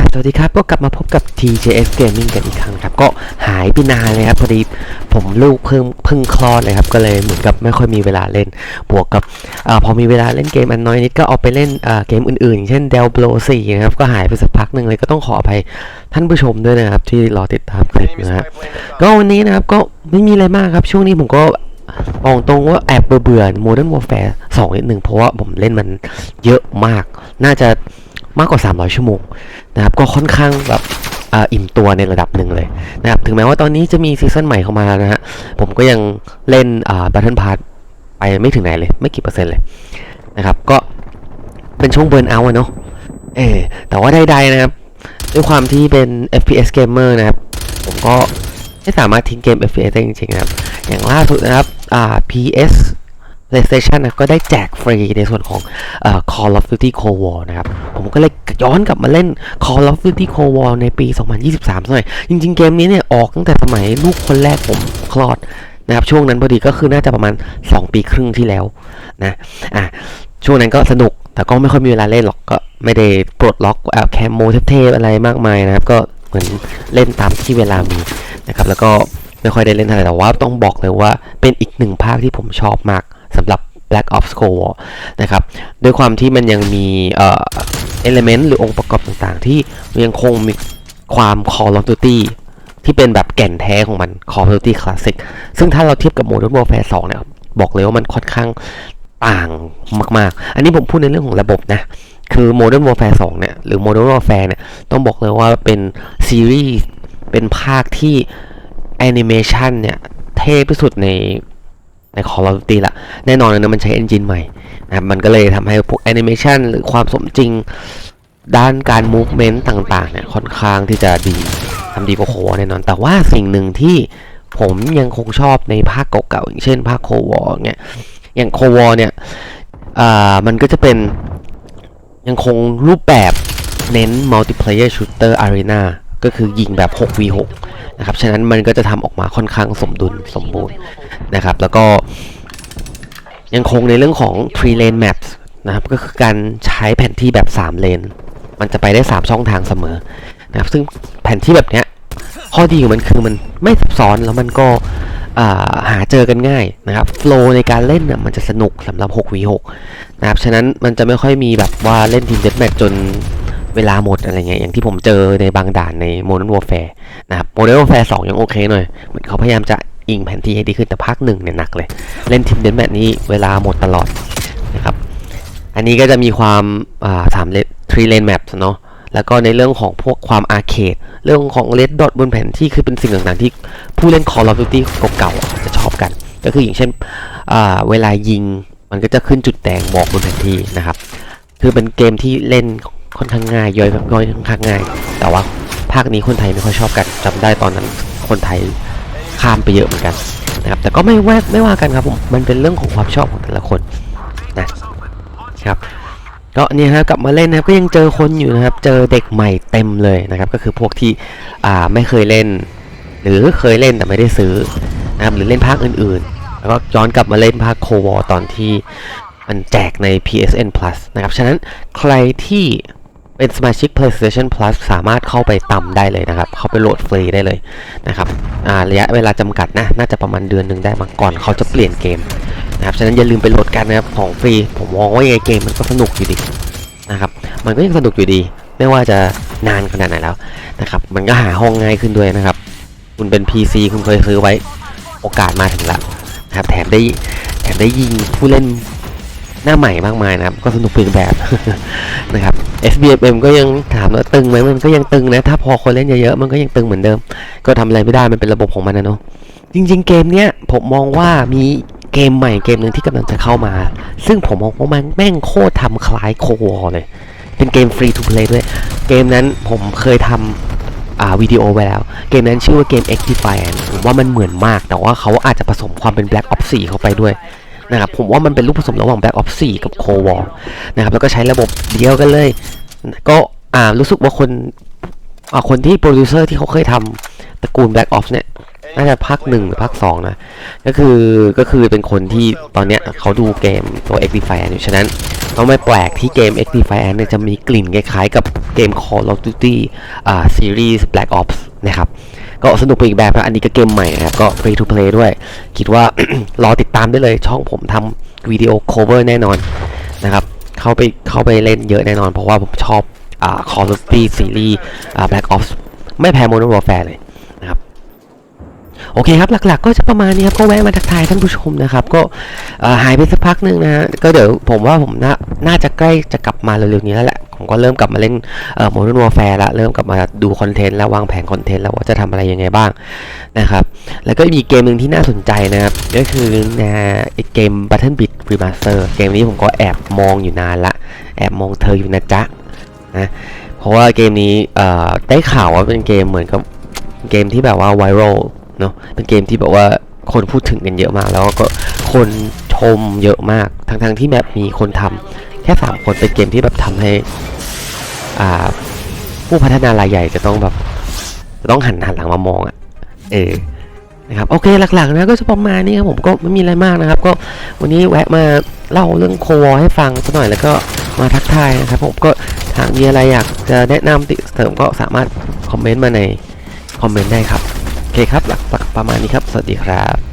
สวัสดีครับ ก็กลับมาพบกับ TJS Gaming กันอีกครั้งครับ ก็หายไปนานเลยครับ พอดีผมลูกเพิ่งเพิ่งคลอดเลยครับ ก็เลยเหมือนกับไม่ค่อยมีเวลาเล่น บวกกับอพอมีเวลาเล่นเกมอันน้อยนิดก็เอาไปเล่นเกมอื่นๆ อย่างเช่น Del Blo 4 นะครับ ก็หายไปสักพักหนึ่งเลยก็ต้องขออภัยท่านผู้ชมด้วยนะครับ ที่รอติดตามคลิปนะฮะก็วันนี้นะครับก็ไม่มีอะไรมากครับ ช่วงนี้ผมก็บอกตรงว่าแอบเบื่อๆ Modern Warfare 2นิดหนึ่งเพราะว่าผมเล่นมันเยอะมาก น่าจะ มากกว่า 300 ชั่วโมงนะครับก็ค่อนข้างแบบอ่าอิ่มตัวในระดับหนึ่งเลยนะครับถึงแม้ว่าตอนนี้จะมีซีซั่นใหม่เข้ามาแล้วนะฮะผมก็ยังเล่นอ่า Battle Pass ไปไม่ถึงไหนเลย ไม่กี่เปอร์เซ็นต์เลยนะครับก็เป็นช่วงเบิร์นเอาท์เนาะเออแต่ว่าใดๆนะครับ ด้วยความที่เป็น FPS gamer นะครับ ผมก็ไม่สามารถทิ้งเกม FPS ได้จริงๆนะครับ อย่างล่าสุดนะครับอ่า PS PlayStation นะก็ได้แจกฟรีในส่วนของอ Call of Duty Cold War นะครับ ผมก็เลยย้อนกลับมาเล่น Call of Duty Cold War ในปี 2023หน่อยจริง ๆ เกมนี้เนี่ยออกตั้งแต่สมัยลูกคนแรกผมคลอดนะครับ ช่วงนั้นพอดีก็คือน่าจะประมาณ 2 ปีครึ่งที่แล้วนะอะช่วงนั้นก็สนุกแต่ก็ไม่ค่อยมีเวลาเล่นหรอกก็ไม่ได้ปลดล็อกแอลแคมโมเทพๆอะไรมากมายนะครับ ก็เหมือนเล่นตามที่เวลามีนะครับ แล้วก็ไม่ค่อยได้เล่นอะไรแต่ว่าต้องบอกเลยว่าเป็นอีกหนึ่งภาคที่ผมชอบมาก สำหรับ Black Ops Cold War นะครับด้วยความที่มันยังมีเอ่อ element หรือองค์ประกอบต่างๆ ที่ยังคงมีความ Call of Duty ที่เป็นแบบแก่นแท้ของมัน Call of Duty Classic ซึ่งถ้าเราเทียบกับ Modern Warfare 2เนี่ยบอกเลยว่ามันค่อนข้างต่างมากๆ อันนี้ผมพูดในเรื่องของระบบนะ คือ Modern Warfare 2 เนี่ย หรือ Modern Warfare เนี่ย ต้องบอกเลยว่าเป็นซีรีส์ เป็นภาคที่แอนิเมชันเนี่ย เทพที่สุดใน ใน Call of Duty ละแน่นอนเลยนะมันใช้เอนจินใหม่นะครับมันก็เลยทำให้พวกแอนิเมชันหรือความสมจริงด้านการ movement ต่างๆเนี่ยค่อนข้างที่จะดีทำดีกว่าโควแน่นอน แต่ว่าสิ่งหนึ่งที่ผมยังคงชอบในภาคเก่าๆอย่างเช่นภาคโควอเนี่ยอย่างโควอเนี่ยอ่ามันก็จะเป็นยังคงรูปแบบเน้น multiplayer shooter arena ก็คือยิงแบบ 6v6 นะครับ ฉะนั้นมันก็จะทำออกมาค่อนข้างสมดุลสมบูรณ์ นะครับ แล้วก็ยังคงในเรื่องของ three lane maps นะครับ ก็คือการใช้แผนที่แบบ 3 เลน มันจะไปได้ 3 ช่องทางเสมอนะครับ ซึ่งแผนที่แบบเนี้ย ข้อดีของมันคือมันไม่ซับซ้อนแล้วมันก็หาเจอกันง่ายนะครับโฟลในการเล่นน่ยมันจะสนุกสำหรับ 6v6 นะครับ ฉะนั้นมันจะไม่ค่อยมีแบบว่าเล่นทีมเด t แมทจนเวลาหมดอะไรเงี้ยอย่างที่ผมเจอในบางด่านใน Modern Warfare นะครับ Modern Warfare 2ยังโอเคหน่อยเหมือนเขาพยายามจะ อิงแผนที่ให้ดีขึ้นแต่ภาคหนึ่งเนี่ยหนักเลย เล่นทีมเด t แมทนี้เวลาหมดตลอดนะครับ อันนี้ก็จะมีความอ่าสามเลนทรีเลนแมปเนาะแล้วก็ในเรื่องของพวกความอาร์เคดเรื่องของเลดดอทบนแผนที่คือเป็นสิ่งต่างๆ ที่ผู้เล่น Call of Duty เก่าๆจะชอบกัน ก็คืออย่างเช่นอ่าเวลายิงมันก็จะขึ้นจุดแดงบอกบนแผนที่นะครับ คือเป็นเกมที่เล่นค่อนข้างง่ายย่อยย่อยค่อนข้างง่าย แต่ว่าภาคนี้คนไทยไม่ค่อยชอบกันจำได้ตอนนั้นคนไทย ข้ามไปเยอะเหมือนกันนะครับแต่ก็ไม่ว่าไม่ว่ากันครับผมมันเป็นเรื่องของความชอบของแต่ละคนนะครับก็เนี่ยครับกลับมาเล่นนะครับก็ยังเจอคนอยู่นะครับ เจอเด็กใหม่เต็มเลยนะครับ ก็คือพวกที่อ่าไม่เคยเล่น หรือเคยเล่นแต่ไม่ได้ซื้อนะครับหรือเล่นภาคอื่นๆ แล้วก็ย้อนกลับมาเล่นภาคโควอตอนที่มันแจกใน PSN Plus นะครับ ฉะนั้นใครที่ เป็นสมาชิก PlayStation Plus สามารถเข้าไปตำได้เลยนะครับ เข้าไปโหลดฟรีได้เลยนะครับอ่าระยะเวลาจำกัดนะ น่าจะประมาณเดือนหนึ่งได้มาก่อนเขาจะเปลี่ยนเกมนะครับ ฉะนั้นอย่าลืมไปโหลดกันนะครับของฟรี ผมมองว่ายังไงเกมมันก็สนุกอยู่ดีนะครับ มันก็ยังสนุกอยู่ดี ไม่ว่าจะนานขนาดไหนแล้วนะครับ มันก็หาห้องง่ายขึ้นด้วยนะครับ คุณเป็น PC คุณเคยซื้อไว้ โอกาสมาถึงแล้วนะครับ แถมได้แถมได้ยิงผู้เล่น หน้าใหม่มากมายนะครับ ก็สนุกเปลี่ยนแบบนะครับ SBFM ก็ยังถามว่าตึงไหมมันก็ยังตึงนะ ถ้าพอคนเล่นเยอะๆมันก็ยังตึงเหมือนเดิม ก็ทำอะไรไม่ได้มันเป็นระบบของมันนะเนาะจริง ๆ เกมเนี้ยผมมองว่ามีเกมใหม่เกมหนึ่งที่กำลังจะเข้ามา ซึ่งผมมองว่ามันแม่งโคตรทำคล้ายโควอเลย เป็นเกมฟรีทูเพลย์ด้วย เกมนั้นผมเคยทำอ่าวิดีโอไว้แล้ว เกมนั้นชื่อว่าเกม x d e f i a n ผมว่ามันเหมือนมาก แต่ว่าเขาอาจจะผสมความเป็น Black Ops 4 เข้าไปด้วย นะครับผมว่ามันเป็นลูกผสมระหว่าง Black Ops 4 กับ Cold War นะครับแล้วก็ใช้ระบบเดียวกันเลย ก็อ่ารู้สึกว่าคนอ่าคนที่โปรดิวเซอร์ที่เขาเคยทำตระกูล Black Ops เนี่ยน่าจะภาคหนึ่งหรือภาคสองนะ ก็คือก็คือเป็นคนที่ตอนเนี้ยเขาดูเกมตัว x d e f i a n อยู่ฉะนั้นก็ไม่แปลกที่เกม x d e f i a n เนี่ยจะมีกลิ่นคล้ายๆกับเกม Call of Duty อ่า Series Black Ops นะครับ ก็สนุกไปอีกแบบนะอันนี้ก็เกมใหม่นะครับก็ free to play ด้วย คิดว่ารอติดตามได้เลยช่องผมทำวิดีโอ cover แน่นอนนะครับเข้าไปเข้าไปเล่นเยอะแน่นอน เพราะว่าผมชอบอ่า Call of Duty Series อ่า Black Ops ไม่แพ้ Modern Warfare เลยนะครับโอเคครับหลักๆ ก็จะประมาณนี้ครับก็แวะมาทักทายท่านผู้ชมนะครับ ก็หายไปสักพักหนึ่งนะฮะก็เดี๋ยวผมว่าผมน่าน่าจะใกล้จะกลับมาเร็วๆนี้แล้วแหละ ผมก็เริ่มกลับมาเล่นเอ่อ Modern Warfare ละเริ่มกลับมาดูคอนเทนต์แล้ววางแผนคอนเทนต์แล้วว่าจะทำอะไรยังไงบ้างนะครับแล้วก็มีเกมหนึ่งที่น่าสนใจนะครับก็คือนะไอเกม Battle Beat Remaster เกมนี้ผมก็แอบมองอยู่นานละแอบมองเธออยู่นะจ๊ะนะเพราะว่าเกมนี้เอ่อได้ข่าวว่าเป็นเกมเหมือนกับเกมที่แบบว่าไวรัลเนาะเป็นเกมที่แบบว่าคนพูดถึงกันเยอะมาก แล้วก็คนชมเยอะมาก ทั้งๆที่แบบมีคนทำ แค่สามคนเป็นเกมที่แบบทำให้อ่าผู้พัฒนารายใหญ่จะต้องแบบจะต้องหันหันหลังมามองอะ่ะเออนะครับโอเคหลักๆนะก็จะประมาณนี้ครับผมก็ไม่มีอะไรมากนะครับ ก็วันนี้แวะมาเล่าเรื่องโควอให้ฟังสักหน่อยแล้วก็มาทักทายนะครับผมก็หากมีอะไรอยากจะแนะนำติเสริมก็สามารถคอมเมนต์มาในคอมเมนต์ได้ครับ โอเคครับหลักๆประมาณนี้ครับ สวัสดีครับ